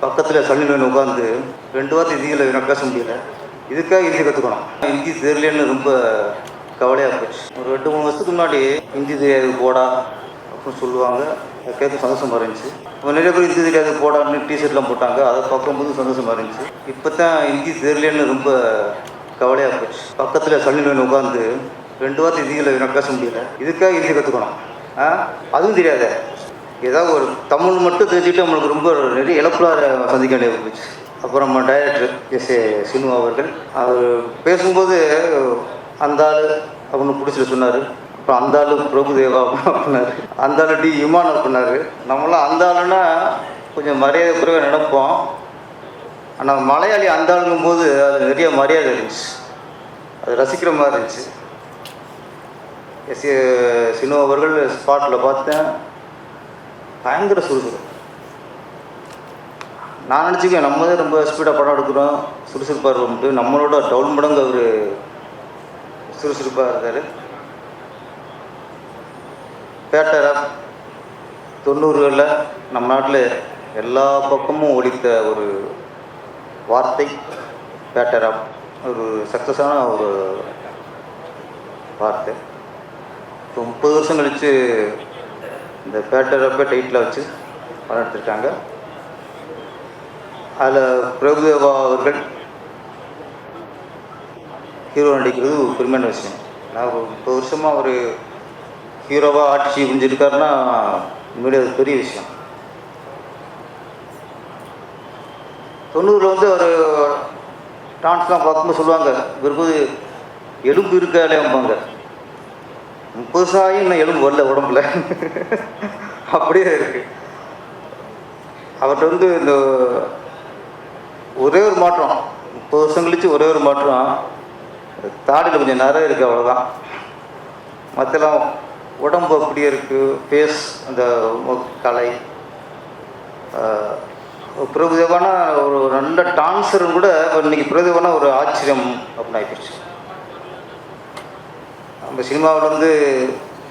பக்கத்தில் சன்னிலன் உட்காந்து ரெண்டு வார்த்தை இந்தியில் எனக்கு பேச முடியல. இதுக்காக ஹிந்தி கற்றுக்கணும் ஹிந்தி தெரியலன்னு ரொம்ப கவலையாக போச்சு. ஒரு ரெண்டு மூணு வருஷத்துக்கு முன்னாடி ஹிந்தி தெரியாது போடா அப்படின்னு சொல்லுவாங்க. அதை கேட்க சந்தோஷமாக இருந்துச்சு. இப்போ நிறைய பேர் ஹிந்தி தெரியாது போடான்னு டிஷர்ட்லாம் போட்டாங்க. அதை பார்க்கும்போது சந்தோஷமாக இருந்துச்சு. இப்போ தான் ஹிந்தி தெரியலன்னு ரொம்ப கவலையாக போச்சு. பக்கத்தில் சன்னிலன் உட்காந்து ரெண்டு வார்த்தை ஹிந்தியில் எனக்கு பேச முடியல. இதுக்காக ஹிந்தி கற்றுக்கணும் ஆ? அதுவும் தெரியாதே. ஏதாவது ஒரு தமிழ் மட்டும் தெரிஞ்சுட்டு நம்மளுக்கு ரொம்ப நிறைய இழப்புலாக சந்திக்க வேண்டிய போச்சு. அப்புறம் நம்ம டைரக்டர் எஸ் ஏ சினு அவர்கள் அவர் பேசும்போது அந்த ஆள் அப்படின்னு பிடிச்சிட்டு சொன்னார். அப்புறம் அந்த ஆளு பிரபுதேவா அப்படின்னாரு. அந்த ஆள் டி இமான் அப்படின்னாரு. நம்மளாம் அந்த ஆளுன்னா கொஞ்சம் மரியாதை குறைவாக நினைப்போம். ஆனால் மலையாளி அந்த ஆளுங்கும் போது அது நிறைய மரியாதை இருந்துச்சு. அது ரசிக்கிற மாதிரி இருந்துச்சு. எஸ் ஏ சினு அவர்கள் ஸ்பாட்டில் பார்த்தேன். பயங்கர சுறுசுறுப்பு நான் நினச்சிக்கேன் நம்ம தான் ரொம்ப ஸ்பீடாக படம் எடுக்கிறோம். சுறுசுறுப்பாக இருக்கும்ட்டு. நம்மளோட டவுன் மடங்கு அவர். சுறுசுறுப்பாக இருக்கார். பேட்டரா தொண்ணூறுகளில் நம்ம நாட்டில் எல்லா பக்கமும் ஒழித்த ஒரு வார்த்தை பேட்டரா ஒரு சக்ஸஸான ஒரு வார்த்தை. இப்போ முப்பது வருஷம் கழித்து இந்த பேட்டரப்பை டைட்டில் வச்சு படம் எடுத்திருக்காங்க அதில் பிரபுதேவா அவர்கள் ஹீரோ நடிக்கிறது ஒரு பெருமையான விஷயம். நான் இப்போ முப்பது வருஷமாக ஒரு ஹீரோவாக ஆட்சி புரிஞ்சிருக்காருன்னா உண்மையிலே அது பெரிய விஷயம். தொண்ணூறில் வந்து ஒரு டான்ஸ்லாம் பார்க்கும்போது சொல்லுவாங்க இவருக்கு எலும்பு இருக்காலேம்பாங்க முப்பது இன்னும் எலும்பு வரல உடம்புல? அப்படியே இருக்கு. அவர்கிட்ட வந்து இந்த ஒரே ஒரு மாற்றம். முப்பது வருஷம் கழிச்சு ஒரே ஒரு மாற்றம். தாடியில் கொஞ்சம் நிறைய இருக்குது அவ்வளோதான் மற்றெல்லாம் உடம்பு அப்படியே இருக்குது ஃபேஸ் அந்த கலை. ஆஹ், பிரபுதேவானா ஒரு நல்ல டான்ஸர் கூட இன்னைக்கு பிரபுதேவானா ஒரு ஆச்சரியம் அப்படின்னு ஆகிப்போச்சு நம்ம சினிமாவில் வந்து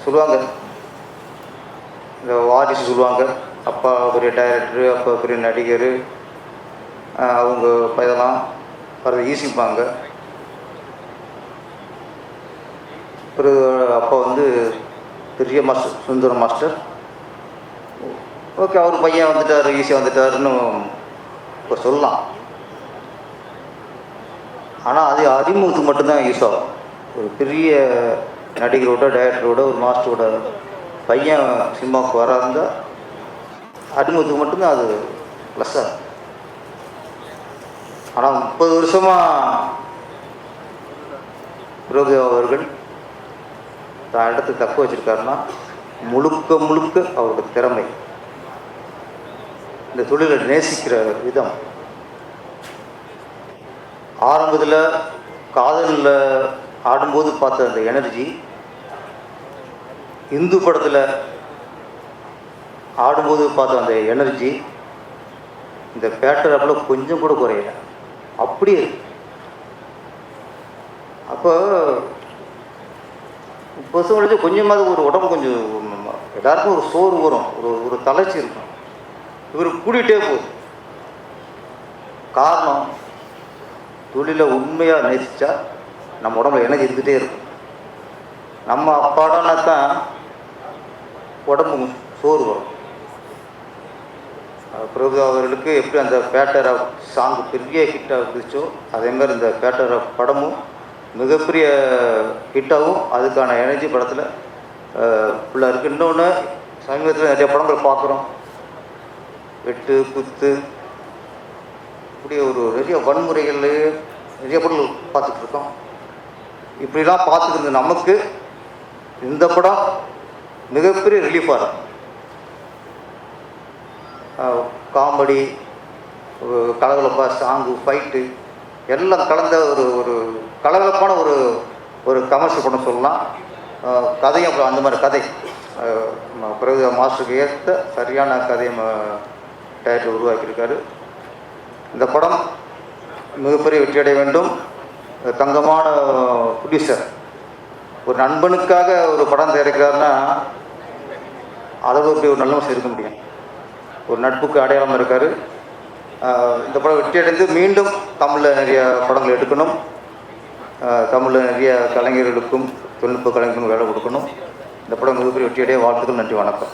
சொல்லுவாங்க. இந்த ஆர்டிஸ்ட் சொல்லுவாங்க. அப்பா பெரிய டைரக்டரு அப்பா பெரிய நடிகர் அவங்க இதெல்லாம் பிறகு ஈசிப்பாங்க பிறகு அப்பா வந்து பெரிய மாஸ்டர் சுந்தர மாஸ்டர் ஓகே அவர் பையன் வந்துட்டார் ஈஸியாக வந்துட்டாருன்னு இப்போ சொல்லலாம். ஆனால் அது அறிமுகத்துக்கு மட்டும்தான் யூஸ் ஆகும். ஒரு பெரிய நடிகரோட டைரக்டரோட ஒரு மாஸ்டரோட பையன் சினிமாவுக்கு வராருந்தா அறிமுகத்துக்கு மட்டும்தான் அது ப்ளஸ்ஸாக ஆனால் முப்பது வருஷமாக பிரபுதேவா அவர்கள் தான் இடத்தை தக்க வச்சிருக்காருன்னா முழுக்க முழுக்க அவரோட திறமை. இந்த தொழிலை நேசிக்கிற விதம். ஆரம்பத்தில் காதலில் ஆடும்போது பார்த்த அந்த எனர்ஜி இந்து படத்தில் ஆடும்போது பார்த்த அந்த எனர்ஜி இந்த பேட்டர் கொஞ்சம் கூட குறையல. அப்படியே. அப்போ முப்பது முடிஞ்சு கொஞ்சமாவது ஒரு உடம்பு கொஞ்சம் எல்லாருக்கும் ஒரு சோறு வரும். ஒரு ஒரு தளர்ச்சி இருக்கும். இவர் கூட்டிகிட்டே போகுது. காரணம் தொழிலை உண்மையாக நேசித்தா நம்ம உடம்புல எனர்ஜி இருந்துகிட்டே இருக்கும். நம்ம அப்பாடனா தான் உடம்பு சோறு வரும். பிரபு அவர்களுக்கு எப்படி அந்த பேட்டர் ஆஃப் சாங் பெரிய ஹிட்டாக இருந்துச்சோ அதே மாதிரி இந்த பேட்டர் ஆஃப் படமும் மிகப்பெரிய ஹிட்டாகவும் அதுக்கான எனர்ஜி படத்தில் ஃபுல்லாக இருக்குது இன்னொன்று சமீபத்தில் நிறைய படங்கள் பார்க்குறோம். வெட்டு குத்து இப்படி ஒரு நிறைய வன்முறைகள் நிறைய படங்கள் பார்த்துட்ருக்கோம் இப்படிலாம் பார்த்துட்டு இருந்த நமக்கு இந்த படம் மிகப்பெரிய ரிலீஃபாக இருக்கும். காமெடி கலகலப்பா சாங்கு ஃபைட்டு எல்லாம் கலந்த ஒரு ஒரு கலகலப்பான ஒரு ஒரு கமர்ஷியல் படம் சொல்லலாம். கதையும் அப்புறம் அந்த மாதிரி கதை. அஹ் மாஸ்டருக்கு ஏற்ற சரியான கதையை டைரக்டர் உருவாக்கியிருக்காரு. இந்த படம் மிகப்பெரிய வெற்றியடைய வேண்டும். தங்கமான ப்ரொடியூசர் ஒரு நண்பனுக்காக ஒரு படம் தயாரிக்கிறாருன்னா அதை எப்படி ஒரு நல்ல மனுஷன் இருக்க முடியும். ஒரு நட்புக்கு அடையாளம் இருக்கார். இந்த படம் வெற்றியடைந்து மீண்டும் தமிழில் நிறைய படங்கள் எடுக்கணும். தமிழில் நிறைய கலைஞர்களுக்கும் தொழில்நுட்ப கலைஞர்களுக்கும் வேலை கொடுக்கணும். இந்த படம் மிகப்பெரிய வெற்றியடைய வாழ்த்துக்கள் நன்றி வணக்கம்.